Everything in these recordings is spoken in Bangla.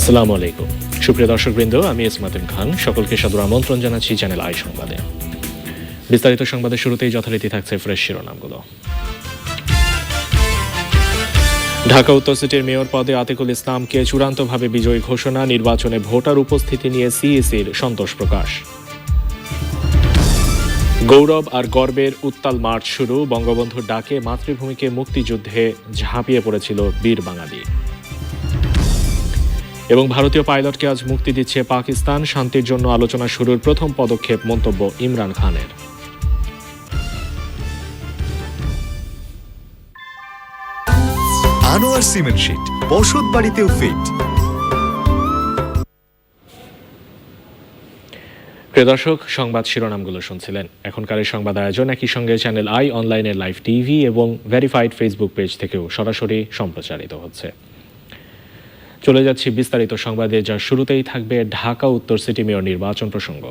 আসসালামু আলাইকুম। সুপ্রিয় দর্শকবৃন্দ, আমি ইসমাতিন খান। সকলকে সাদর আমন্ত্রণ জানাচ্ছি চ্যানেল আই সংবাদে। বিস্তারিত সংবাদের শুরুতেই যথারীতি থাকছে ফ্রেশ শিরোনামগুলো। ঢাকা উত্তর সিটির মেয়র পদে আতিকুল ইসলামকে চূড়ান্তভাবে বিজয়ী ঘোষণা, নির্বাচনে ভোটার উপস্থিতি নিয়ে সিইসির সন্তোষ প্রকাশ। গৌরব আর গর্বের উত্তাল মার্চ শুরু বঙ্গবন্ধুর ডাকে মাতৃভূমিকে মুক্তিযুদ্ধে ঝাঁপিয়ে পড়েছিল বীর বাঙালি। এবং ভারতীয় পাইলটকে আজ মুক্তি দিচ্ছে পাকিস্তান। শান্তির জন্য আলোচনা শুরুর প্রথম পদক্ষেপ মন্তব্য ইমরান খানের। আনোয়ার সিমেন্ট শীট বসত বাড়িতেও ফিট। প্রিয় দর্শক সংবাদ শিরোনামগুলো শুনছিলেন। এখনকার এই সংবাদ আয়োজন একই সঙ্গে চ্যানেল আই অনলাইনের লাইভ টিভি এবং ভেরিফাইড ফেসবুক পেজ থেকেও সরাসরি সম্প্রচারিত হচ্ছে। চলে যাচ্ছি বিস্তারিত সংবাদে যার শুরুতেই থাকবে ঢাকা উত্তর সিটি মেয়র নির্বাচন প্রসঙ্গ।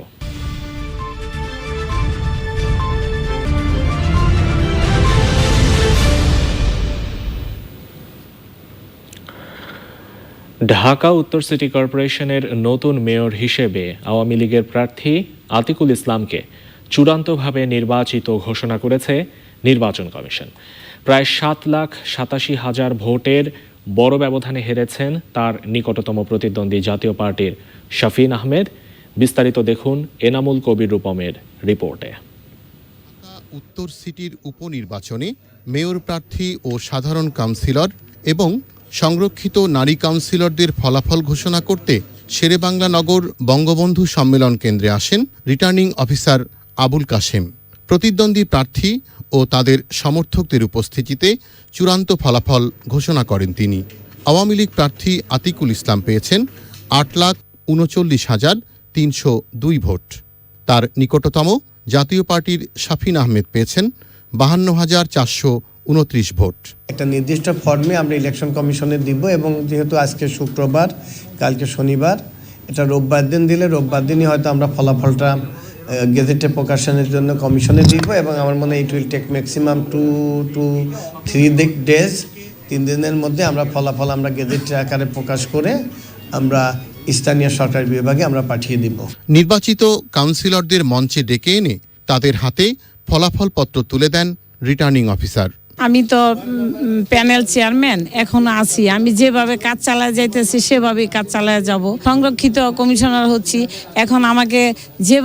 ঢাকা উত্তর সিটি কর্পোরেশনের নতুন মেয়র হিসেবে আওয়ামী লীগের প্রার্থী আতিকুল ইসলামকে চূড়ান্তভাবে নির্বাচিত ঘোষণা করেছে নির্বাচন কমিশন। প্রায় সাত লাখ সাতাশি হাজার ভোটের বড় ব্যবধানে হেরেছেন তার নিকটতম প্রতিদ্বন্দ্বী জাতীয় পার্টির শাফিন আহমেদ। বিস্তারিত দেখুন এনামুল কবির রূপমের রিপোর্টে। উত্তর সিটির উপনির্বাচনে মেয়র প্রার্থী ও সাধারণ কাউন্সিলর এবং সংরক্ষিত নারী কাউন্সিলরদের ফলাফল ঘোষণা করতে শেরেবাংলা নগর বঙ্গবন্ধু সম্মেলন কেন্দ্রে আসেন রিটার্নিং অফিসার আবুল কাশেম। প্রতিদ্বন্দ্বী প্রার্থী ও তাদের সমর্থকদের উপস্থিতিতে চূড়ান্ত ফলাফল ঘোষণা করেন তিনি। আওয়ামী লীগ প্রার্থী আতিকুল ইসলাম পেয়েছেন আট লাখ উনচল্লিশ হাজার তিনশো দুই ভোট। তার নিকটতম জাতীয় পার্টির শাফিন আহমেদ পেয়েছেন বাহান্ন হাজার চারশো উনত্রিশ ভোট। একটা নির্দিষ্ট ফর্মে আমরা ইলেকশন কমিশনে দিব এবং যেহেতু আজকে শুক্রবার, কালকে শনিবার, এটা রোববার দিন দিলে রোববার দিনই হয়তো আমরা ফলাফলটা গেজেটে প্রকাশনের জন্য কমিশনে দিব এবং আমার মনে it will take maximum two to three days তিন দিনের মধ্যে আমরা ফলাফল আমরা গেজেটের আকারে প্রকাশ করে আমরা স্থানীয় সরকার বিভাগে আমরা পাঠিয়ে দিব। নির্বাচিত কাউন্সিলরদের মঞ্চে ডেকে এনে তাদের হাতে ফলাফলপত্র তুলে দেন রিটার্নিং অফিসার আমি তো প্যানেল চেয়ারম্যান এখন আছি। আমি যেভাবে কাজ চালায় যাইতেছি সেভাবেই কাজ চালায় যাব। সংরক্ষিত কমিশনার হচ্ছি। এখন আমাকে যে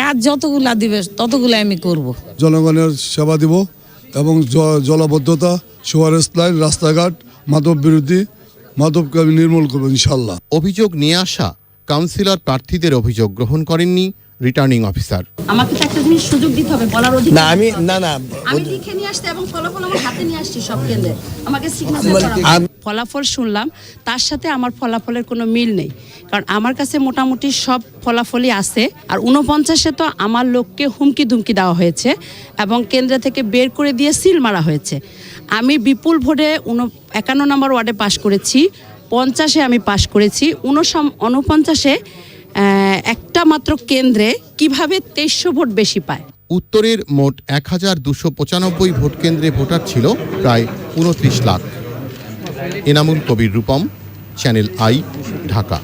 কাজ যতগুলা দিবে ততগুলো আমি করব। জনগণের সেবা দিব এবং জলাবদ্ধতা সুয়ারেস লাইন রাস্তাঘাট মাদক বিরোধী মাদককে আমি নির্মূল করব ইনশাল্লাহ অভিযোগ নিয়ে আসা কাউন্সিলর প্রার্থীদের অভিযোগ গ্রহণ করেননি। রিটার্নিং অফিসার আমাকে তো একটা জিনিস সুযোগ দিতে হবে বলার অধিকার না আমি না না। আমি লিখে নিয়ে আসতে এবং ফলাফল আমার হাতে নিয়ে আসছি সব কেন্দ্রে। আমাকে সিগনেচার ফলাফল শুনলাম তার সাথে আমার ফলাফলের কোনো মিল নেই। কারণ আমার কাছে মোটামুটি সব ফলাফলই আছে আর উনপঞ্চাশে তো আমার লোককে হুমকি ধুমকি দেওয়া হয়েছে এবং কেন্দ্র থেকে বের করে দিয়ে সিল মারা হয়েছে। আমি বিপুল ভোটে উন একান্ন নম্বর ওয়ার্ডে পাশ করেছি পঞ্চাশে আমি পাশ করেছি উনসম উনপঞ্চাশে একটা মাত্র কেন্দ্রে কীভাবে তেইশশো ভোট বেশি পায়? উত্তরের মোট এক হাজার দুশো পঁচানব্বই ভোট কেন্দ্রে ভোটার ছিল প্রায় উনত্রিশ lakh. Enamul Kabir Rupam, channel I, Dhaka.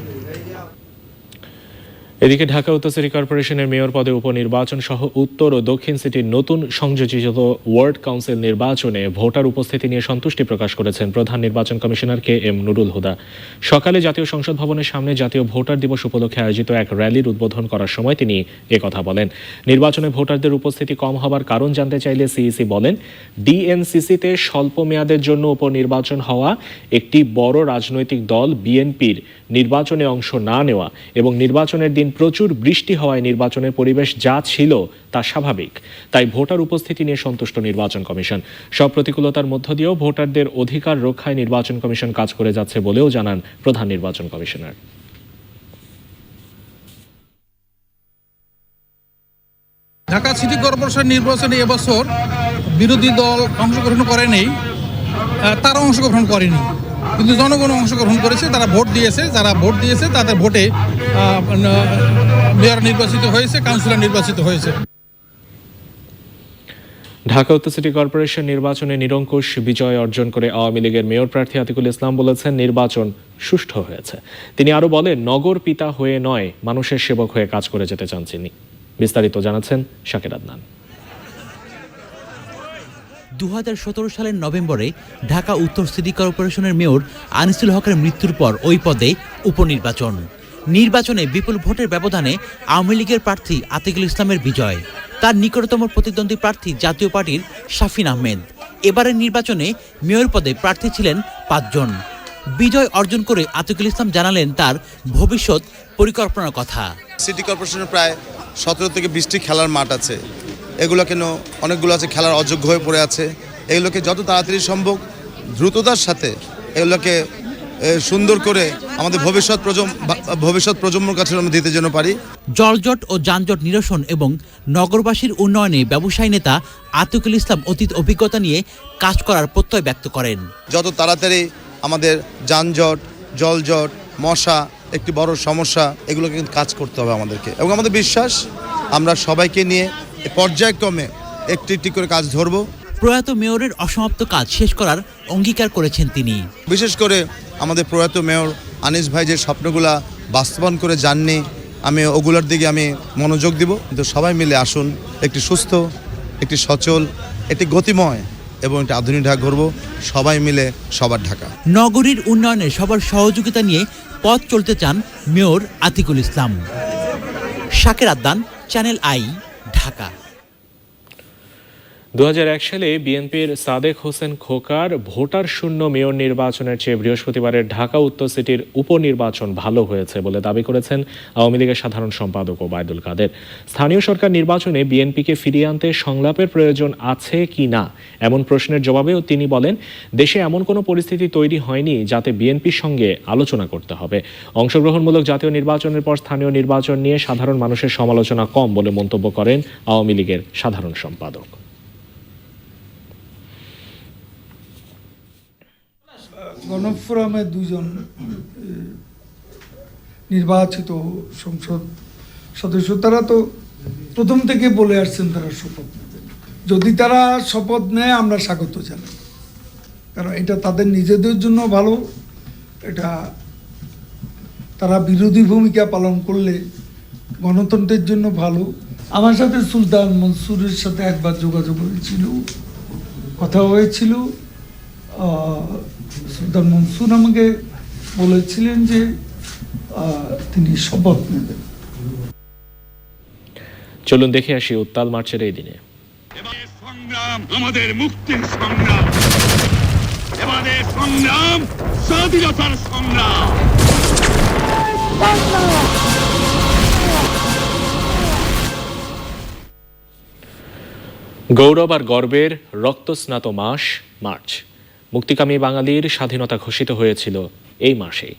এদিকে ঢাকা উত্তর সিটি কর্পোরেশনের মেয়র পদে উপনির্বাচন সহ উত্তর ও দক্ষিণ সিটির নতুন সংযোজিত ওয়ার্ড কাউন্সিল নির্বাচনে ভোটার উপস্থিতি নিয়ে সন্তুষ্টি প্রকাশ করেছেন প্রধান নির্বাচন commissioner K M Nurul Huda. সকালে জাতীয় সংসদ ভবনের সামনে জাতীয় ভোটার দিবস উপলক্ষে আয়োজিত এক র্যালির উদ্বোধন করার সময় তিনি কথা বলেন। নির্বাচনে ভোটারদের উপস্থিতি কম হবার কারণ জানতে চাইলে সিইসি বলেন, ডিএনসিসিতে স্বল্প মেয়াদের জন্য উপনির্বাচন হওয়া একটি বড় রাজনৈতিক দল বিএনপির নির্বাচনে অংশ না নেওয়া এবং নির্বাচনের দিন প্রচুর বৃষ্টি হওয়ায় নির্বাচনের পরিবেশ যা ছিল তা স্বাভাবিক। তাই ভোটার উপস্থিতি নিয়ে সন্তুষ্ট নির্বাচন কমিশন। সব প্রতিকূলতার মধ্য দিয়েও ভোটারদের অধিকার রক্ষায় নির্বাচন কমিশন কাজ করে যাচ্ছে বলেও জানান প্রধান নির্বাচন কমিশনার। ঢাকা সিটি কর্পোরেশন নির্বাচনে এবছর বিরোধী দল অংশগ্রহণ করেনি তারা অংশগ্রহণ করেনি। কিন্তু জনগণ অংশগ্রহণ করেছে, তারা ভোট দিয়েছে, যারা ভোট দিয়েছে তাদের ভোটে মেয়র নির্বাচিত হয়েছে, কাউন্সিলর নির্বাচিত হয়েছে। ঢাকা উত্তর সিটি কর্পোরেশন নির্বাচনে নিরঙ্কুশ বিজয় অর্জন করে আওয়ামী লীগের মেয়র প্রার্থী আতিকুল ইসলাম বলেছেন, নির্বাচন সুষ্ঠু হয়েছে। তিনি আরও বলেন, নগর পিতা হয়ে নয়, মানুষের সেবক হয়ে কাজ করে যেতে চান তিনি। বিস্তারিত জানাচ্ছেন শাকের আদনান। দু হাজার সতেরো সালের নভেম্বরে ঢাকা উত্তর সিটি কর্পোরেশনের মেয়র আনিসুল হকের মৃত্যুর পর ওই পদে উপনির্বাচন। নির্বাচনে বিপুল ভোটের ব্যবধানে আওয়ামী লীগের প্রার্থী আতিকুল ইসলামের বিজয়। তার নিকটতম প্রতিদ্বন্দ্বী প্রার্থী জাতীয় পার্টির শাফিন আহমেদ। এবারের নির্বাচনে মেয়র পদে প্রার্থী ছিলেন পাঁচজন। বিজয় অর্জন করে আতিকুল ইসলাম জানালেন তার ভবিষ্যৎ পরিকল্পনার কথা। সিটি কর্পোরেশনের প্রায় সতেরো থেকে বিশটি খেলার মাঠ আছে। এগুলো কেন অনেকগুলো আছে খেলার অযোগ্য হয়ে পড়ে আছে। এগুলোকে যত তাড়াতাড়ি সম্ভব দ্রুততার সাথে এগুলোকে সুন্দর করে আমাদের ভবিষ্যৎ প্রজন্ম ভবিষ্যৎ প্রজন্মর কাছে আমরা দিতে যেন পারি। জলজট ও যানজট নিরসন এবং নগরবাসীর উন্নয়নে ব্যবসায়ী নেতা আতিকুল ইসলাম অতীত অভিজ্ঞতা নিয়ে কাজ করার প্রত্যয় ব্যক্ত করেন। যত তাড়াতাড়ি আমাদের যানজট জলজট মশা একটি বড় সমস্যা এগুলোকে কিন্তু কাজ করতে হবে আমাদেরকে। এবং আমাদের বিশ্বাস আমরা সবাইকে নিয়ে পর্যায়ক্রমে একটি একটি করে কাজ ধরবো। প্রয়াত মেয়রের অসমাপ্ত কাজ শেষ করার অঙ্গীকার করেছেন তিনি। বিশেষ করে আমাদের প্রয়াত মেয়র আনিস ভাই যে স্বপ্নগুলা বাস্তবায়ন করে যাননি আমি ওগুলোর দিকে আমি মনোযোগ দিব। কিন্তু সবাই মিলে আসুন একটি সুস্থ একটি সচল একটি গতিময় এবং একটি আধুনিক ঢাকা গড়ব সবাই মিলে সবার ঢাকা। নগরীর উন্নয়নে সবার সহযোগিতা নিয়ে পথ চলতে চান মেয়র আতিকুল ইসলাম। শাকের আদ্দান চ্যানেল আই ঢাকা দু হাজার এক সালে বিএনপির সাদেক হোসেন খোকার ভোটার শূন্য মেয়র নির্বাচনের চেয়ে বৃহস্পতিবারের ঢাকা উত্তর সিটির উপনির্বাচন ভালো হয়েছে বলে দাবি করেছেন আওয়ামী লীগের সাধারণ সম্পাদক ওবায়দুল কাদের। স্থানীয় সরকার নির্বাচনে বিএনপিকে ফিরিয়ে আনতে সংলাপের প্রয়োজন আছে কি না? এমন প্রশ্নের জবাবেও তিনি বলেন, দেশে এমন কোনো পরিস্থিতি তৈরি হয়নি যাতে বিএনপির সঙ্গে আলোচনা করতে হবে। অংশগ্রহণমূলক জাতীয় নির্বাচনের পর স্থানীয় নির্বাচন নিয়ে সাধারণ মানুষের সমালোচনা কম বলে মন্তব্য করেন আওয়ামী লীগের সাধারণ সম্পাদক। গণফোরামে দুজন নির্বাচিত সংসদ সদস্য, তারা তো প্রথম থেকে বলে আসছেন তারা শপথ যদি তারা শপথ নেয়, আমরা স্বাগত জানাই। কারণ এটা তাদের নিজেদের জন্য ভালো, এটা তারা বিরোধী ভূমিকা পালন করলে গণতন্ত্রের জন্য ভালো। আমার সাথে সুলতান মনসুরের সাথে একবার যোগাযোগ হয়েছিল, কথা হয়েছিল সুলতান মনসুর আমাকে বলেছিলেন যে তিনি শপথ নেবেন। চলুন দেখে আসি উত্তাল মার্চের এই দিনে। সংগ্রাম আমাদের মুক্তির সংগ্রাম। আমাদের সংগ্রাম স্বাধীনতার সংগ্রাম। গৌরব আর গর্বের রক্তস্নাত মাস মার্চ। মুক্তিকামী বাঙালির স্বাধীনতা ঘোষিত হয়েছিল এই মাসেই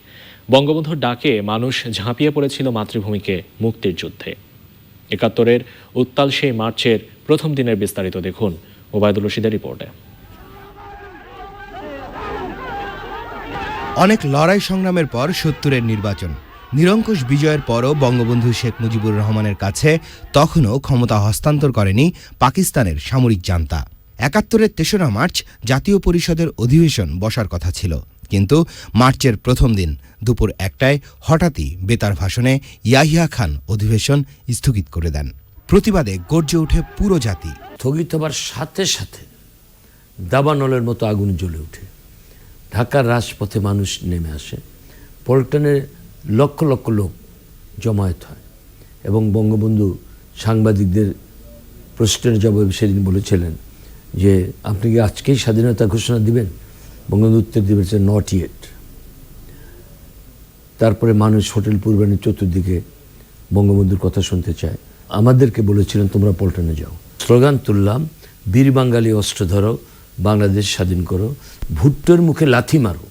বঙ্গবন্ধুর ডাকে মানুষ ঝাঁপিয়ে পড়েছিল মাতৃভূমিকে মুক্তির যুদ্ধে। একাত্তরের উত্তাল সেই মার্চের প্রথম দিনের বিস্তারিত দেখুন ওবায়দুল রশিদের রিপোর্টে। অনেক লড়াই সংগ্রামের পর সত্তরের নির্বাচন। নিরঙ্কুশ বিজয়ের পরও বঙ্গবন্ধু শেখ মুজিবুর রহমানের কাছে তখনও ক্ষমতা হস্তান্তর করেনি পাকিস্তানের সামরিক জান্তা। একাত্তরের তেসরা মার্চ জাতীয় পরিষদের অধিবেশন বসার কথা ছিল। কিন্তু মার্চের প্রথম দিন দুপুর একটায় হঠাৎই বেতার ভাষণে ইয়াহিয়া খান অধিবেশন স্থগিত করে দেন। প্রতিবাদে গর্জে ওঠে পুরো জাতি। স্থগিত হবার সাথে সাথে দাবানলের মতো আগুন জ্বলে ওঠে। ঢাকার রাজপথে মানুষ নেমে আসে। পল্টনে লক্ষ লক্ষ লোক জমায়েত হয় এবং বঙ্গবন্ধু সাংবাদিকদের প্রশ্নের জবাবে সেদিন বলেছিলেন যে আপনি কি আজকেই স্বাধীনতা ঘোষণা দিবেন? বঙ্গবন্ধু উত্তর দিবেন নট ইয়েট তারপরে মানুষ হোটেল পূর্বাণীর চতুর্দিকে বঙ্গবন্ধুর কথা শুনতে চায়। আমাদেরকে বলেছিলেন, তোমরা পল্টনে যাও। স্লোগান তুললাম, বীর বাঙালি অস্ত্র ধরো, বাংলাদেশ স্বাধীন করো, ভুট্টোর মুখে লাথি মারো,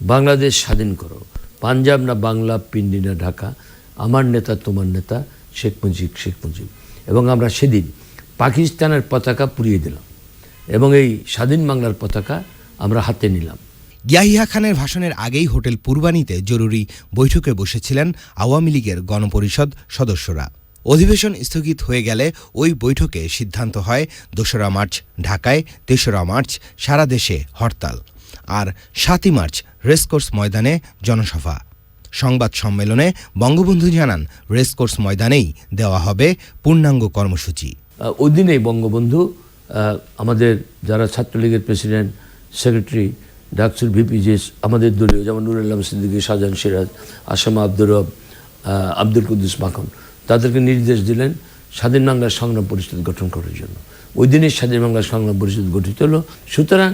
বাংলাদেশ স্বাধীন করো, পাঞ্জাব না বাংলা, পিন্ডি না ঢাকা, আমার নেতা, তোমার নেতা, শেখ মুজিব শেখ মুজিব। এবং আমরা সেদিন পাকিস্তানের পতাকা পুড়িয়ে দিলাম এবং এই স্বাধীন বাংলার পতাকা আমরা হাতে নিলাম। ইয়াহিয়া খানের ভাষণের আগেই হোটেল পূর্বানীতে জরুরি বৈঠকে বসেছিলেন আওয়ামী লীগের গণপরিষদ সদস্যরা। অধিবেশন স্থগিত হয়ে গেলে ওই বৈঠকে সিদ্ধান্ত হয় দোসরা মার্চ ঢাকায়, তেসরা মার্চ সারা দেশে হরতাল আর সাতই মার্চ রেসকোর্স ময়দানে জনসভা। সংবাদ সম্মেলনে বঙ্গবন্ধু জানান, রেসকোর্স ময়দানেই দেওয়া হবে পূর্ণাঙ্গ কর্মসূচি। ওই বঙ্গবন্ধু আমাদের যারা ছাত্রলীগের প্রেসিডেন্ট, সেক্রেটারি, ডাকসুর ভিপিজিএস আমাদের দলীয় যেমন নুর আলম সিদ্দিকী, শাহজাহান সিরাজ, আসামা আব্দুর রব আব্দুল কুদ্দুস মাখন, তাদেরকে নির্দেশ দিলেন স্বাধীন বাংলার সংগ্রাম পরিষদ গঠন করার জন্য। ওই দিনই স্বাধীন বাংলার সংগ্রাম পরিষদ গঠিত হলো। সুতরাং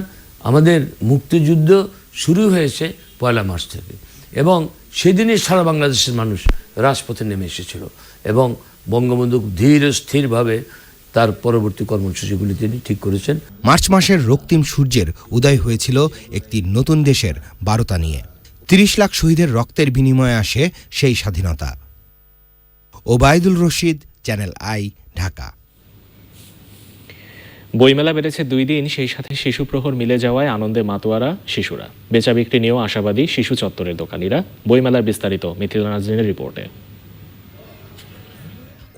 আমাদের মুক্তিযুদ্ধ শুরু হয়েছে পয়লা মার্চ থেকে এবং সেদিনই সারা বাংলাদেশের মানুষ রাজপথে নেমে এসেছিল এবং বঙ্গবন্ধু ধীর স্থিরভাবে তার পরবর্তী কর্মসূচিগুলি তিনি ঠিক করেছেন। মার্চ মাসের রক্তিম সূর্যের উদয় হয়েছিল একটি নতুন দেশের বারতা নিয়ে। তিরিশ লাখ শহীদের রক্তের বিনিময়ে আসে সেই স্বাধীনতা। Obaidul Rashid channel I Dhaka. বইমেলা বেড়েছে দুই দিন সেই সাথে শিশু প্রহর মিলে যাওয়ায় আনন্দে মাতোয়ারা শিশুরা। বেচা বিক্রি নিয়েও আশাবাদী শিশু চত্বরের দোকানিরা। বইমেলার বিস্তারিত মিথিলা নাজরিনের রিপোর্টে।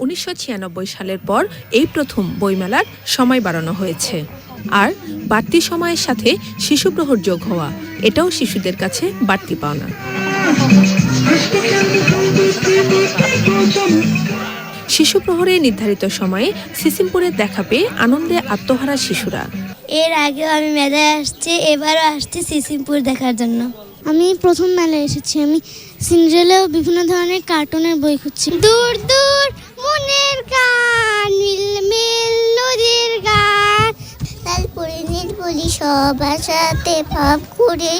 উনিশশো ছিয়ানব্বই সালের পর এই প্রথম বইমেলার সময় বাড়ানো হয়েছে। আর বাড়তি সময়ের সাথে শিশু প্রহর যোগ হওয়া এটাও শিশুদের কাছে বাড়তি পাওনা। শিশু প্রহরে নির্ধারিত সময়ে সিসিমপুরে দেখা পেয়ে আনন্দে আত্মহারা শিশুরা। এর আগেও আমি মেলায় আসছি এবারও আসছি সিসিমপুর দেখার জন্য। আমি প্রথম মেলায় এসেছি। আমি সিন্ড্রেলাও বিভিন্ন ধরনের কার্টুনের বই খুঁজছি। দূর দূর! সবার সাথে ভাব করি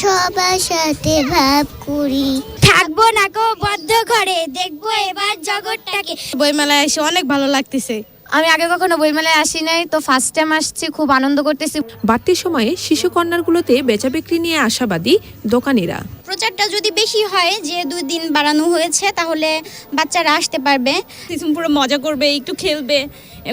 সবার সাথে ভাব করি। থাকব না গো বদ্ধ ঘরে দেখব এবার জগৎটাকে। বইমেলায় এসে অনেক ভালো লাগতেছে। আমি আগে কখনো বইমেলায় আসি নাই তো ফার্স্ট টাইম আসছি খুব আনন্দ করতেছি। বাড়তি সময়ে শিশু কর্নারগুলোতে বেচা বিক্রি নিয়ে আশাবাদী দোকানিরা। প্রচারটা যদি বেশি হয় যে দুই দিন বাড়ানো হয়েছে তাহলে বাচ্চারা আসতে পারবে। পুরো মজা করবে একটু খেলবে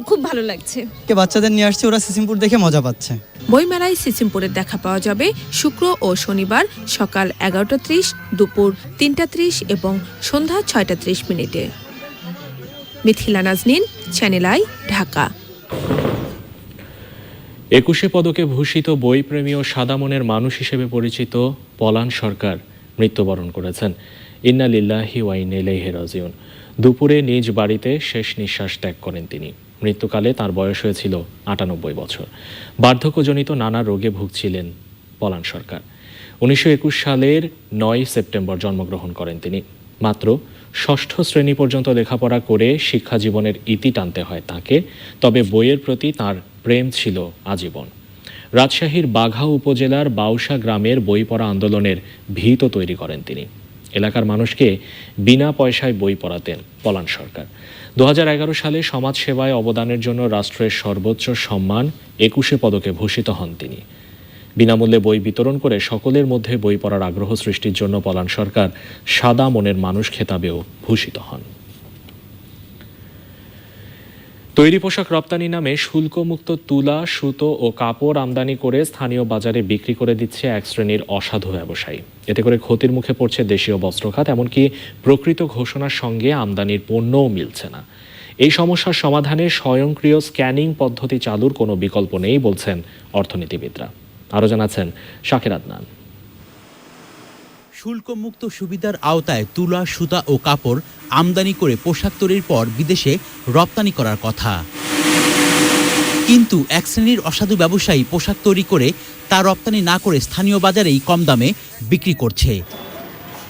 খুব ভালো লাগছে। বাচ্চাদের নিয়ে আসছে ওরা সিসিমপুর দেখে মজা পাচ্ছে। বইমেলায় সিসিমপুরের দেখা পাওয়া যাবে শুক্র ও শনিবার সকাল এগারোটা ত্রিশ দুপুর তিনটা ত্রিশ এবং সন্ধ্যা ছয়টা ত্রিশ মিনিটে। Mithila Naznin channel I Dhaka. একুশে পদকে ভূষিত বইপ্রেমী ও সাদা মনের মানুষ হিসেবে পরিচিত পলান সরকার মৃত্যুবরণ করেছেন। ইন্না লিল্লাহি ওয়াইন এলাইহি রাজিউন। দুপুরে নিজ বাড়িতে শেষ নিঃশ্বাস ত্যাগ করেন তিনি। মৃত্যুকালে তার বয়স হয়েছিল আটানব্বই বছর। বার্ধক্যজনিত নানা রোগে ভুগছিলেন পলান সরকার। উনিশশো একুশ সালের নয় সেপ্টেম্বর জন্মগ্রহণ করেন তিনি। মাত্র ষষ্ঠ শ্রেণি পর্যন্ত লেখাপড়া করে শিক্ষা জীবনের ইতি টানতে হয় তাকে, তবে বইয়ের প্রতি তার প্রেম ছিল আজীবন। রাজশাহীর বাঘা উপজেলার বাউসা গ্রামের বই পড়া আন্দোলনের ভিত তৈরি করেন তিনি। এলাকার মানুষকে বিনা পয়সায় বই পড়াতেন পলান সরকার। দু হাজার এগারো সালে সমাজ সেবায় অবদানের জন্য রাষ্ট্রের সর্বোচ্চ সম্মান একুশে পদকে ভূষিত হন তিনি। বিনামূল্যে বই বিতরণ করে সকলের মধ্যে বই পড়ার আগ্রহ সৃষ্টির জন্য পলান সরকার সাদা মনের মানুষ খেতাবেও ভূষিত হন। তৈরি পোশাক রপ্তানি নামে শুল্কমুক্ত তুলা, সুতো ও কাপড় আমদানি করে স্থানীয় বাজারে বিক্রি করে দিচ্ছে এক শ্রেণির অসাধু ব্যবসায়ী। এতে করে ক্ষতির মুখে পড়ছে দেশীয় বস্ত্রখাত, এমনকি প্রকৃত ঘোষণার সঙ্গে আমদানির পণ্যও মিলছে না। এই সমস্যার সমাধানে স্বয়ংক্রিয় স্ক্যানিং পদ্ধতি চালুর কোনো বিকল্প নেই, বলছেন অর্থনীতিবিদরা। আরও জানাচ্ছেন শাকির আদনান। শুল্কমুক্ত সুবিধার আওতায় তুলা, সুতা ও কাপড় আমদানি করে পোশাক তৈরির পর বিদেশে রপ্তানি করার কথা। কিন্তু এক শ্রেণির অসাধু ব্যবসায়ী পোশাক তৈরি করে তা রপ্তানি না করে স্থানীয় বাজারেই কম দামে বিক্রি করছে।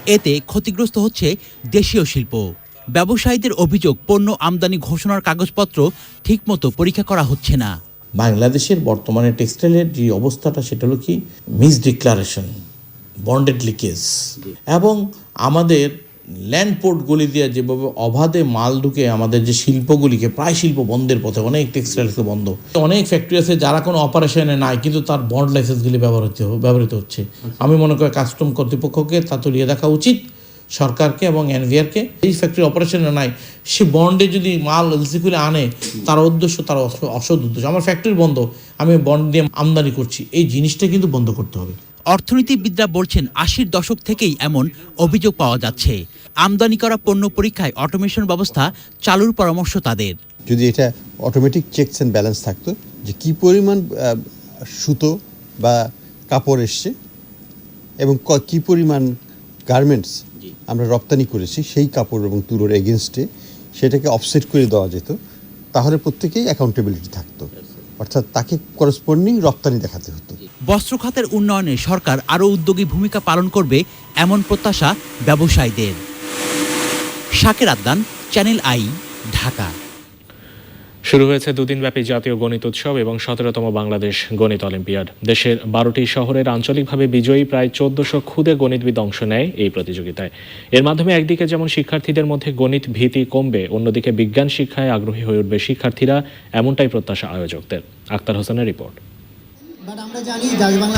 এতে ক্ষতিগ্রস্ত হচ্ছে দেশীয় শিল্প। ব্যবসায়ীদের অভিযোগ, পণ্য আমদানি ঘোষণার কাগজপত্র ঠিকমতো পরীক্ষা করা হচ্ছে না। বাংলাদেশের বর্তমানে টেক্সটাইলের যে অবস্থাটা সেটা হলো কি? মিস ডিক্লারেশন বন্ডেড লিকেজ এবং আমাদের ল্যান্ড পোর্টগুলি দিয়ে যেভাবে অবাধে মাল ঢুকে আমাদের যে শিল্পগুলিকে প্রায় শিল্প বন্ধের পথে অনেক টেক্সটাইলস বন্ধ। অনেক ফ্যাক্টরি আছে যারা কোনো অপারেশনে নাই কিন্তু তার বন্ড লাইসেন্সগুলি ব্যবহৃত ব্যবহৃত হচ্ছে। আমি মনে করি কাস্টম কর্তৃপক্ষকে তা তুলিয়ে দেখা উচিত। সরকারকে এবং এনভিআরকে এই ফ্যাক্টরি অপারেশনে নাই। সে বন্ডে যদি মাল এলসি করে আনে তার উদ্দেশ্য তার অস- অসৎ উদ্দেশ্য। আমার ফ্যাক্টরি বন্ধ আমি বন্ড দিয়ে আমদানি করছি। এই জিনিসটা কিন্তু বন্ধ করতে হবে। অর্থনীতিবিদরা বলছেন আশির দশক থেকেই এমন অভিযোগ পাওয়া যাচ্ছে। আমদানি করা পণ্য পরীক্ষায় অটোমেশন ব্যবস্থা চালুর পরামর্শ তাদের। যদি এটা অটোমেটিক চেকস অ্যান্ড ব্যালেন্স থাকতো যে কি পরিমাণ সুতো বা কাপড় এসছে এবং ক- কি পরিমাণ গার্মেন্টস আমরা রপ্তানি করেছি সেই কাপড় এবং তুলোর এগেনস্টে সেটাকে অফসেট করে দেওয়া যেত, তাহলে প্রত্যেকেই অ্যাকাউন্টেবিলিটি থাকতো। অর্থাৎ তাকে করসপন্ডিং রপ্তানি দেখাতে হতো। বস্ত্র খাতের উন্নয়নে সরকার আরও উদ্যোগী ভূমিকা পালন করবে এমন প্রত্যাশা ব্যবসায়ীদের। শাকের আদান চ্যানেল আই, ঢাকা। শুরু হয়েছে দুদিনব্যাপী জাতীয় গণিত উৎসব এবং সতেরোতম বাংলাদেশ গণিত অলিম্পিয়াড। দেশের বারোটি শহরের আঞ্চলিকভাবে বিজয়ী প্রায় চোদ্দশো ক্ষুদে গণিতবিদ অংশ নেয় এই প্রতিযোগিতায়। এর মাধ্যমে একদিকে যেমন শিক্ষার্থীদের মধ্যে গণিত ভীতি কমবে, অন্যদিকে বিজ্ঞান শিক্ষায় আগ্রহী হয়ে উঠবে শিক্ষার্থীরা এমনটাই প্রত্যাশা আয়োজকদের। আক্তার হোসেনের রিপোর্ট।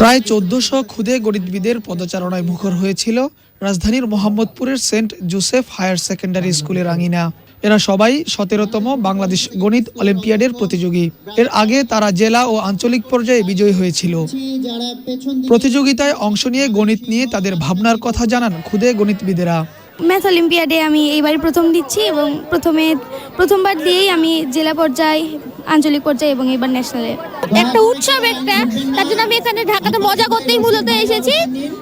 প্রায় চোদ্দশো ক্ষুদে গণিতবিদের পদচারণায় মুখর হয়েছিল রাজধানীর মোহাম্মদপুরের সেন্ট জোসেফ হায়ার সেকেন্ডারি স্কুলের আঙিনা। এরা সবাই সতেরোতম বাংলাদেশ গণিত অলিম্পিয়াডের প্রতিযোগী। এর আগে তারা জেলা ও আঞ্চলিক পর্যায়ে বিজয়ী হয়েছিল। প্রতিযোগিতায় অংশ নিয়ে গণিত নিয়ে তাদের ভাবনার কথা জানান খুদে গণিতবিদেরা। ম্যাথ অলিম্পিয়াডে আমি এইবারই প্রথম দিচ্ছি এবং প্রথমে প্রথমবার দিয়েই আমি জেলা পর্যায়ে আঞ্চলিক পর্যায়ে এবং এবার ন্যাশনালে। একটা উৎসব একটা তার জন্য আমি এখানে ঢাকাতে মজা করতেই মূলত এসেছি।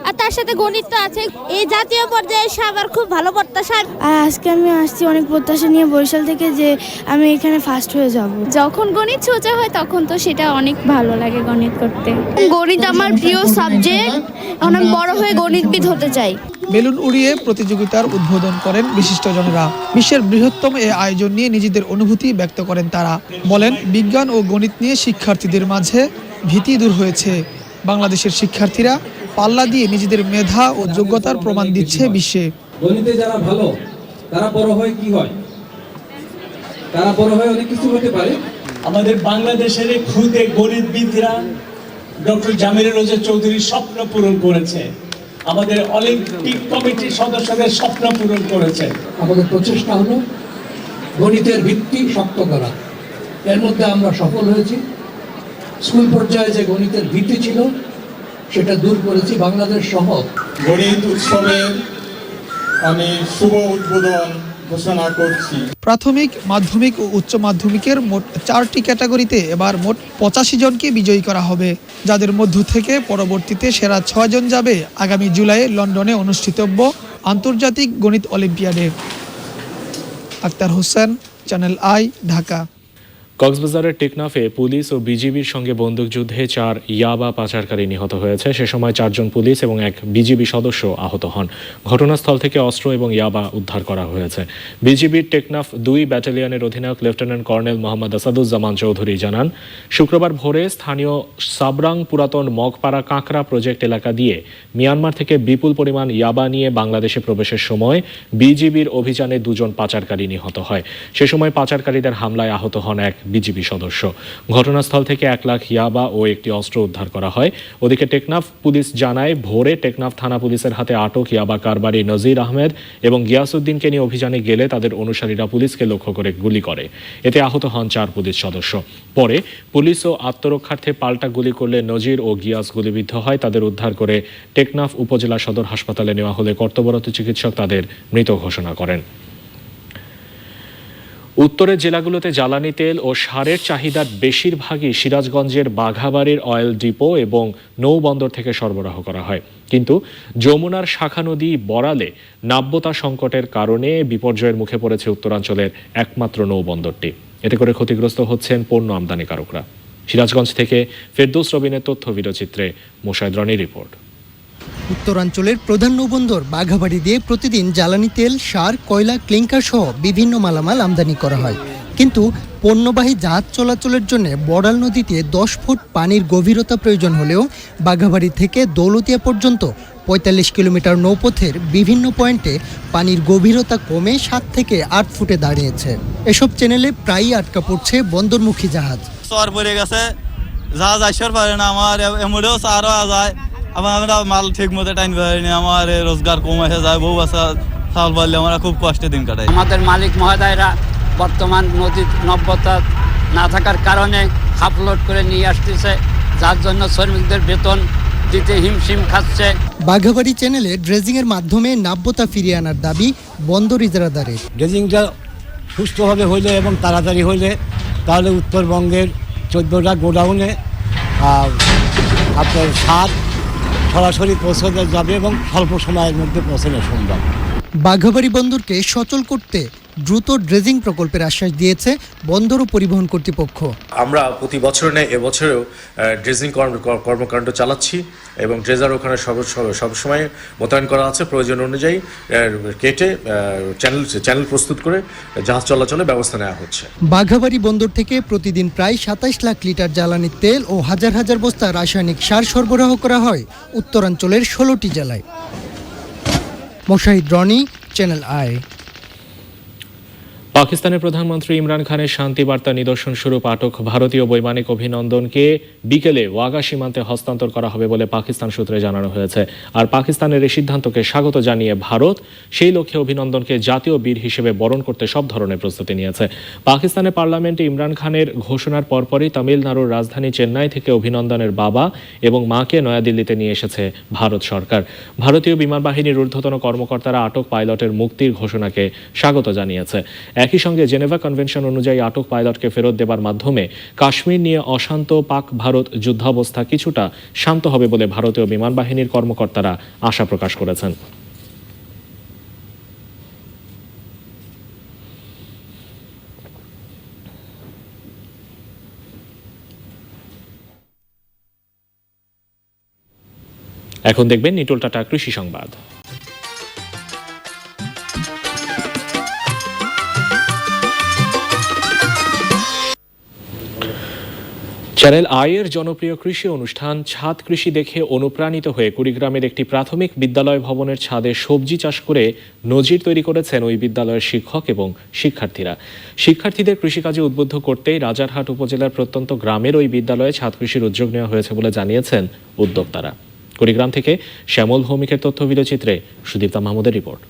আর তার সাথে গণিত তো আছে। এই জাতীয় পর্যায়ে সবার খুব ভালো প্রত্যাশা। আর আজকে আমি আসছি অনেক প্রত্যাশা নিয়ে বরিশাল থেকে যে আমি এখানে ফার্স্ট হয়ে যাব। যখন গণিত সোজা হয় তখন তো সেটা অনেক ভালো লাগে গণিত করতে। গণিত আমার প্রিয় সাবজেক্ট এখন আমি বড় হয়ে গণিতবিদ হতে চাই। বেলুন উড়িয়ে প্রতিযোগিতার উদ্বোধন করেন বিশিষ্টজনেরা। বিশ্বের বৃহত্তম এ আয়োজন নিয়ে নিজেদের অনুভূতি ব্যক্ত করেন তারা। বলেন বিজ্ঞান ও গণিত নিয়ে শিক্ষার্থীদের মাঝে ভীতি দূর হয়েছে। বাংলাদেশের শিক্ষার্থীরা পাল্লা দিয়ে নিজেদের মেধা ও যোগ্যতার প্রমাণ দিচ্ছে বিশ্বে। গণিতে যারা ভালো তারা বড় হয়ে কি হয়? তারা বড় হয়ে অনেক কিছু হতে পারে। আমাদের বাংলাদেশের এই ক্ষুদে গণিতবিদরা ডক্টর জামির রোজা চৌধুরীর স্বপ্ন পূরণ করেছে। আমাদের অলিম্পিক কমিটির সদস্যদের স্বপ্ন পূরণ করেছে। আমাদের প্রচেষ্টা হলো গণিতের ভিত্তি শক্ত করা। এর মধ্যে আমরা সফল হয়েছি। স্কুল পর্যায়ে যে গণিতের ভিত্তি ছিল সেটা দূর করেছি বাংলাদেশ সহ। গণিত উৎসবে আমি শুভ উদ্বোধন ঘোষণা করছি। প্রাথমিক, মাধ্যমিক ও উচ্চ মাধ্যমিকের মোট চারটি ক্যাটাগরিতে এবার মোট পঁচাশি জনকে বিজয়ী করা হবে, যাদের মধ্য থেকে পরবর্তীতে সেরা ছয়জন যাবে আগামী জুলাইয়ে লন্ডনে অনুষ্ঠিতব্য আন্তর্জাতিক গণিত অলিম্পিয়াডে। Akhtar Hossain, channel I, Dhaka. কক্সবাজারের টেকনাফে পুলিশ ও বিজিবির সঙ্গে বন্দুকযুদ্ধে চার ইয়াবা পাচারকারী নিহত হয়েছে। সে সময় চারজন পুলিশ এবং এক বিজিবি সদস্য আহত হন। ঘটনাস্থল থেকে অস্ত্র এবং ইয়াবা উদ্ধার করা হয়েছে। বিজিবির টেকনাফ দুই ব্যাটালিয়নের অধিনায়ক লেফটেন্যান্ট কর্নেল মোহাম্মদ আসাদুজ্জামান চৌধুরী জানান, শুক্রবার ভোরে স্থানীয় সাবরাং পুরাতন মগপাড়া কাঁকড়া প্রজেক্ট এলাকা দিয়ে মিয়ানমার থেকে বিপুল পরিমাণ ইয়াবা নিয়ে বাংলাদেশে প্রবেশের সময় বিজিবির অভিযানে দুজন পাচারকারী নিহত হয়। সে সময় পাচারকারীদের হামলায় আহত হন এক বিজিবি সদস্য। ঘটনাস্থল থেকে এক লাখ ইয়াবা ও একটি অস্ত্র উদ্ধার করা হয়। ওদিকে টেকনাফ পুলিশ জানায়, ভোরে টেকনাফ থানা পুলিশের হাতে আটক ইয়াবা কারবারি নজির আহমেদ এবং গিয়াসুদ্দিনকে নিয়ে অভিযানে গেলে তাদের অনুসারীরা পুলিশকে লক্ষ্য করে গুলি করে। এতে আহত হন চার পুলিশ সদস্য। পরে পুলিশ ও আত্মরক্ষার্থে পাল্টা গুলি করলে নজির ও গিয়াস গুলিবিদ্ধ হয়। তাদের উদ্ধার করে টেকনাফ উপজেলা সদর হাসপাতালে নেওয়া হলে কর্তব্যরত চিকিৎসক তাদের মৃত ঘোষণা করেন। উত্তরের জেলাগুলোতে জ্বালানি তেল ও সারের চাহিদার বেশিরভাগই সিরাজগঞ্জের বাঘাবাড়ির অয়েল ডিপো এবং নৌবন্দর থেকে সরবরাহ করা হয়। কিন্তু যমুনার শাখা নদী বরালে নাব্যতা সংকটের কারণে বিপর্যয়ের মুখে পড়েছে উত্তরাঞ্চলের একমাত্র নৌবন্দরটি। এতে করে ক্ষতিগ্রস্ত হচ্ছেন পণ্য আমদানিকারকরা। সিরাজগঞ্জ থেকে ফেরদৌস রবিনের তথ্য, ভিডিওচিত্রে মোশায়দ রনির রিপোর্ট। উত্তরাঞ্চলের প্রধান নৌবন্দর বাঘাবাড়ি দিয়ে প্রতিদিন জ্বালানি তেল, সার, কয়লা, ক্লিংকার সহ বিভিন্ন মালামাল আমদানি করা হয়। কিন্তু পণ্যবাহী জাহাজ চলাচলের জন্য বড়াল নদীতে দশ ফুট পানির গভীরতা প্রয়োজন হলেও বাঘাবাড়ি থেকে দৌলতিয়া পর্যন্ত পঁয়তাল্লিশ কিলোমিটার নৌপথের বিভিন্ন পয়েন্টে পানির গভীরতা কমে সাত থেকে আট ফুটে দাঁড়িয়েছে। এসব চ্যানেলে প্রায়ই আটকা পড়ছে বন্দরমুখী জাহাজ। জাহাজ আসর পারে না, আমার এমনিও চারও যায়। আমরা মাল ঠিক মতো টাইম পারিনি আমার রোজগার কম এসে যায় বউ বাসা চাল পারলে আমরা খুব কষ্টে দিন কাটাই আমাদের মালিক মহোদয়রা বর্তমান নদীর নব্যতা না থাকার কারণে হাফলোড করে নিয়ে আসতেছে যার জন্য শ্রমিকদের বেতন দিতে হিমশিম খাচ্ছে। বাঘাবাড়ি চ্যানেলে ড্রেজিংয়ের মাধ্যমে নাব্যতা ফিরিয়ে আনার দাবি বন্দর ইজারাদারের। ড্রেজিংটা সুস্থভাবে হইলে এবং তাড়াতাড়ি হইলে তাহলে উত্তরবঙ্গের চোদ্দোটা গোডাউনে আপনার সার সরাসরি পৌঁছানো যাবে এবং স্বল্প সময়ের মধ্যে পৌঁছানো সম্ভব বাঘাবাড়ি বন্দরকে সচল করতে দ্রুত ড্রেজিং প্রকল্পের আশ্বাস দিয়েছে বন্দর ও পরিবহন কর্তৃপক্ষ। আমরা প্রতি বছর নেয় এবছরেও ড্রেজিং কর্মকাণ্ড চালাচ্ছি এবং ড্রেজার ওখানে সব সব- সবসময় মোতায়েন করা আছে প্রয়োজন অনুযায়ী কেটে চ্যানেল চ্যানেল প্রস্তুত করে জাহাজ চলাচলের ব্যবস্থা নেওয়া হচ্ছে। বাঘাবাড়ি বন্দর থেকে প্রতিদিন প্রায় সাতাইশ লাখ লিটার জ্বালানি তেল ও হাজার হাজার বস্তা রাসায়নিক সার সরবরাহ করা হয় উত্তরাঞ্চলের ষোলোটি জেলায়। মোশাহিদ রনি চ্যানেল আই পাকিস্তানের প্রধানমন্ত্রী ইমরান খানের শান্তি বার্তা নিদর্শন স্বরূপ আটক ভারতীয় বৈমানিক অভিনন্দনকে বিকেলে ওয়াগা সীমান্তে হস্তান্তর করা হবে বলে পাকিস্তান সূত্রে জানানো হয়েছে। আর পাকিস্তানের এই সিদ্ধান্তকে স্বাগত জানিয়ে ভারত সেই লক্ষ্যে অভিনন্দনকে জাতীয় বীর হিসেবে বরণ করতে সব ধরনের প্রস্তুতি নিয়েছে। পাকিস্তানের পার্লামেন্টে ইমরান খানের ঘোষণার পরপরই তামিলনাড়ুর রাজধানী চেন্নাই থেকে অভিনন্দনের বাবা এবং মাকে নয়াদিল্লিতে নিয়ে এসেছে ভারত সরকার। ভারতীয় বিমান বাহিনীর ঊর্ধ্বতন কর্মকর্তারা আটক পাইলটের মুক্তির ঘোষণাকে স্বাগত জানিয়েছে। একই সঙ্গে জেনেভা কনভেনশন অনুযায়ী আটক পাইলটকে ফেরত দেবার মাধ্যমে কাশ্মীর নিয়ে অশান্ত পাক ভারত যুদ্ধাবস্থা কিছুটা শান্ত হবে বলে ভারতীয় বিমান বাহিনীর কর্মকর্তারা আশা প্রকাশ করেছেন। এখন দেখবেন নিটোল টাটা কৃষি সংবাদ। চ্যানেল আইয়ের জনপ্রিয় কৃষি অনুষ্ঠান ছাদ কৃষি দেখে অনুপ্রাণিত হয়ে কুড়িগ্রামের একটি প্রাথমিক বিদ্যালয় ভবনের ছাদে সবজি চাষ করে নজির তৈরি করেছেন ওই বিদ্যালয়ের শিক্ষক এবং শিক্ষার্থীরা শিক্ষার্থীদের কৃষিকাজে উদ্বুদ্ধ করতেই রাজারহাট উপজেলার প্রত্যন্ত গ্রামের ওই বিদ্যালয়ে ছাদ কৃষির উদ্যোগ নেওয়া হয়েছে বলে জানিয়েছেন উদ্যোক্তারা কুড়িগ্রাম থেকে শ্যামল ভৌমিকের তথ্য ভিডিওচিত্রে সুদীপ্তা মাহমুদের রিপোর্ট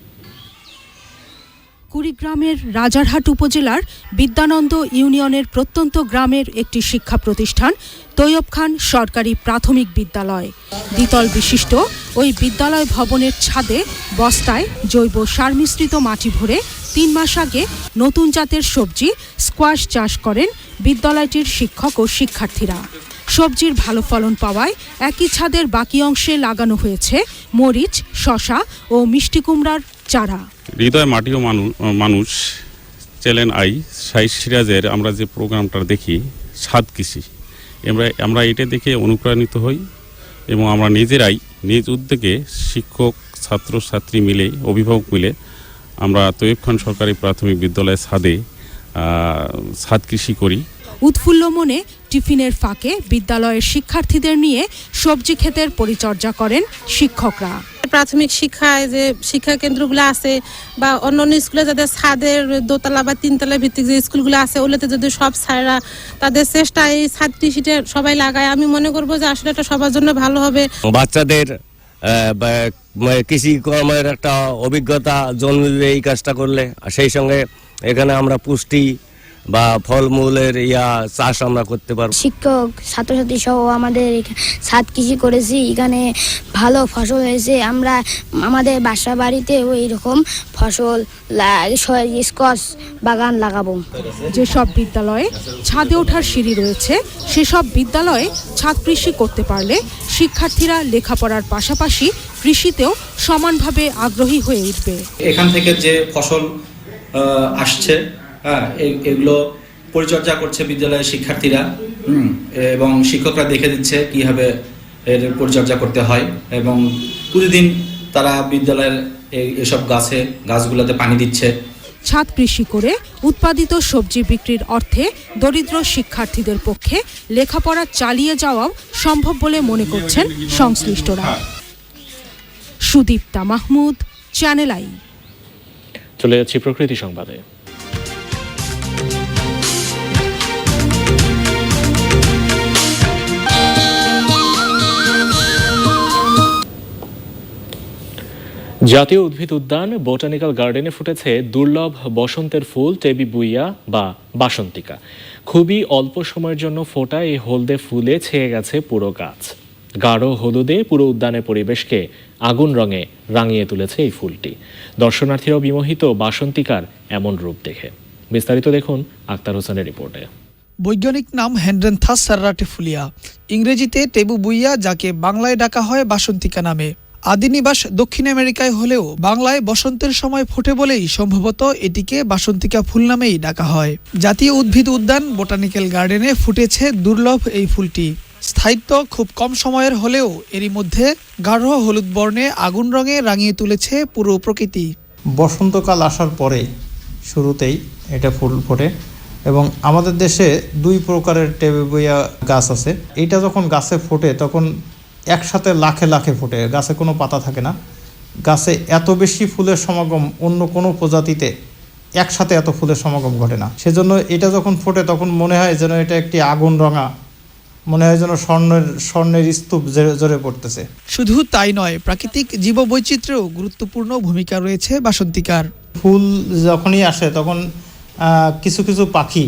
কুড়িগ্রামের রাজারহাট উপজেলার বিদ্যানন্দ ইউনিয়নের প্রত্যন্ত গ্রামের একটি শিক্ষা প্রতিষ্ঠান, তৈয়ব খান সরকারি প্রাথমিক বিদ্যালয়। দ্বিতল বিশিষ্ট ওই বিদ্যালয় ভবনের ছাদে বস্তায় জৈব সার মিশ্রিত মাটি ভরে তিন মাস আগে নতুন জাতের সবজি স্কোয়াশ চাষ করেন বিদ্যালয়টির শিক্ষক ও শিক্ষার্থীরা। সবজির ভালো ফলন পাওয়ায় একই ছাদের বাকি অংশে লাগানো হয়েছে মরিচ শশা ও মিষ্টি কুমড়ার চারা। হৃদয় মাটিও মানুষ চ্যানেল আই সাই সিরাজের আমরা যে প্রোগ্রামটা দেখি সাত কৃষি আমরা আমরা এটা দেখে অনুপ্রাণিত হই এবং আমরা নিজেরাই নিজ উদ্যোগে শিক্ষক ছাত্র ছাত্রী মিলে অভিভাবক মিলে আমরা তৈয়ব খান সরকারি প্রাথমিক বিদ্যালয়ের ছাদে ছাদ কৃষি করি। উৎফুল্ল মনে টিফিনের ফাঁকে বিদ্যালয়ের শিক্ষার্থীদের নিয়ে সবজি ক্ষেতের পরিচর্যা করেন শিক্ষকরা। প্রাথমিক শিক্ষায় যে শিক্ষা কেন্দ্রগুলো আছে বা অন্য অন্য স্কুলে যাদের ছাদের দোতলা বা তিনতলা ভিত্তিক যে স্কুলগুলো আছে ওগুলোতে যদি সব ছাড়া তাদের চেষ্টা এই ছাদ কৃষিটা সবাই লাগায় আমি মনে করব যে আসলে এটা সবার জন্য ভালো হবে। বাচ্চাদের আহ, বা- মানে কৃষি কর্মের একটা অভিজ্ঞতা জন্মবে এই কাজটা করলে আর সেই সঙ্গে এখানে আমরা পুষ্টি বা ফলমূলের ইয়া চাষ আমরা করতে পারব। শিক্ষক ছাত্রছাত্রী সহ আমাদের ছাদ কৃষি করেছি এখানে ভালো ফসল হয়েছে। আমরা আমাদের বাসা বাড়িতে ওই রকম ফসল স্কচ বাগান লাগাবো। যেসব বিদ্যালয়ে ছাদে ওঠার সিঁড়ি রয়েছে সেসব বিদ্যালয়ে ছাদ কৃষি করতে পারলে শিক্ষার্থীরা লেখাপড়ার পাশাপাশি কৃষিতেও সমানভাবে আগ্রহী হয়ে উঠবে। এখান থেকে যে ফসল আসছে হ্যাঁ। এগুলো পরিচর্যা করছে বিদ্যালয়ের শিক্ষার্থীরা। হুম, এবং শিক্ষকরা দেখে দিচ্ছে কীভাবে এর পরিচর্যা করতে হয়। এবং প্রতিদিন তারা বিদ্যালয়ের এই- এসব গাছে গাছগুলোতে পানি দিচ্ছে। ছাদ কৃষি করে উৎপাদিত সবজি বিক্রির অর্থে দরিদ্র শিক্ষার্থীদের পক্ষে লেখাপড়া চালিয়ে যাওয়াও সম্ভব বলে মনে করছেন সংশ্লিষ্টরা। Sudipta Mahmud channel I. চলে যাচ্ছি প্রকৃতি সংবাদে। জাতীয় উদ্ভিদ উদ্যান বোটানিক্যাল গার্ডেনে ফুটেছে দুর্লভ বসন্তের ফুল, টেবি বুইয়া বা বাসন্তিকা। খুবই অল্প সময়ের জন্য ফোটা এই হলদে ফুলে ছেয়ে গেছে পুরো গাছ। গাঢ় হলুদে পুরো উদ্যানের পরিবেশকে আগুন রঙে রাঙিয়ে তুলেছে এই ফুলটি। দর্শনার্থীরাও বিমোহিত বাসন্তিকার এমন রূপ দেখে। বিস্তারিত দেখুন আক্তার হোসেনের রিপোর্টে। বৈজ্ঞানিক নাম হ্যান্ড্রেন্থাস সার্রাটিফুলিয়া ইংরেজিতে টেবু বুইয়া, যাকে বাংলায় ডাকা হয় বাসন্তিকা নামে। আদিনিবাস দক্ষিণ আমেরিকায় হলেও বাংলায় বসন্তের সময় ফোটে বলেই সম্ভবত এটিকে বাসন্তিকা ফুল নামেই ডাকা হয়। জাতীয় উদ্ভিদ উদ্যান বোটানিক্যাল গার্ডেনে ফুটেছে দুর্লভ এই ফুলটি। স্থায়িত্ব খুব কম সময়ের হলেও এরই মধ্যে গাঢ় হলুদ বর্ণে আগুন রঙে রাঙিয়ে তুলেছে পুরো প্রকৃতি। বসন্তকাল আসার পরে শুরুতেই এটা ফুল ফোটে এবং আমাদের দেশে দুই প্রকারের টেবেবইয়া গাছ আছে। এটা যখন গাছে ফোটে তখন একসাথে লাখে লাখে ফোটে গাছে কোনো পাতা থাকে না। গাছে এত বেশি ফুলের সমাগম অন্য কোনো প্রজাতিতে একসাথে এত ফুলের সমাগম ঘটে না। সেজন্য এটা যখন ফোটে তখন মনে হয় যেন এটা একটি আগুন রঙা মনে হয় যেন স্বর্ণের স্বর্ণের স্তূপ জোরে পড়তেছে। শুধু তাই নয় প্রাকৃতিক জীববৈচিত্র্যেও গুরুত্বপূর্ণ ভূমিকা রয়েছে বাসন্তিকার। ফুল যখনই আসে তখন কিছু কিছু পাখি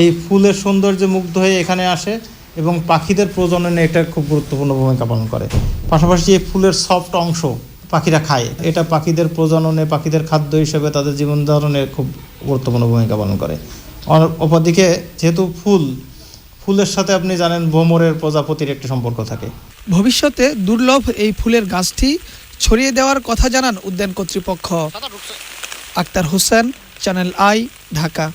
এই ফুলের সৌন্দর্যে মুগ্ধ হয়ে এখানে আসে। এবং পাখিদের প্রজননে এটা খুব গুরুত্বপূর্ণ ভূমিকা পালন করে। পাশাপাশি এই ফুলের সফট অংশ পাখিরা খায়। এটা পাখিদের প্রজননে, পাখিদের খাদ্য হিসেবে তাদের জীবন ধারণে খুব গুরুত্বপূর্ণ ভূমিকা পালন করে। অপরদিকে যেহেতু ফুল, ফুলের সাথে আপনি জানেন ভ্রমরের প্রজাপতির একটি সম্পর্ক থাকে। ভবিষ্যতে দুর্লভ এই ফুলের গাছটি ছড়িয়ে দেওয়ার কথা জানান উদ্যান কর্তৃপক্ষ। Akhtar Hossain, channel I, Dhaka.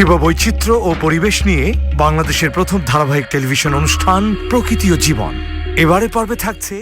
জীববৈচিত্র্য ও পরিবেশ নিয়ে বাংলাদেশের প্রথম ধারাবাহিক টেলিভিশন অনুষ্ঠান প্রকৃতি ও জীবন। এবারে পর্বে থাকছে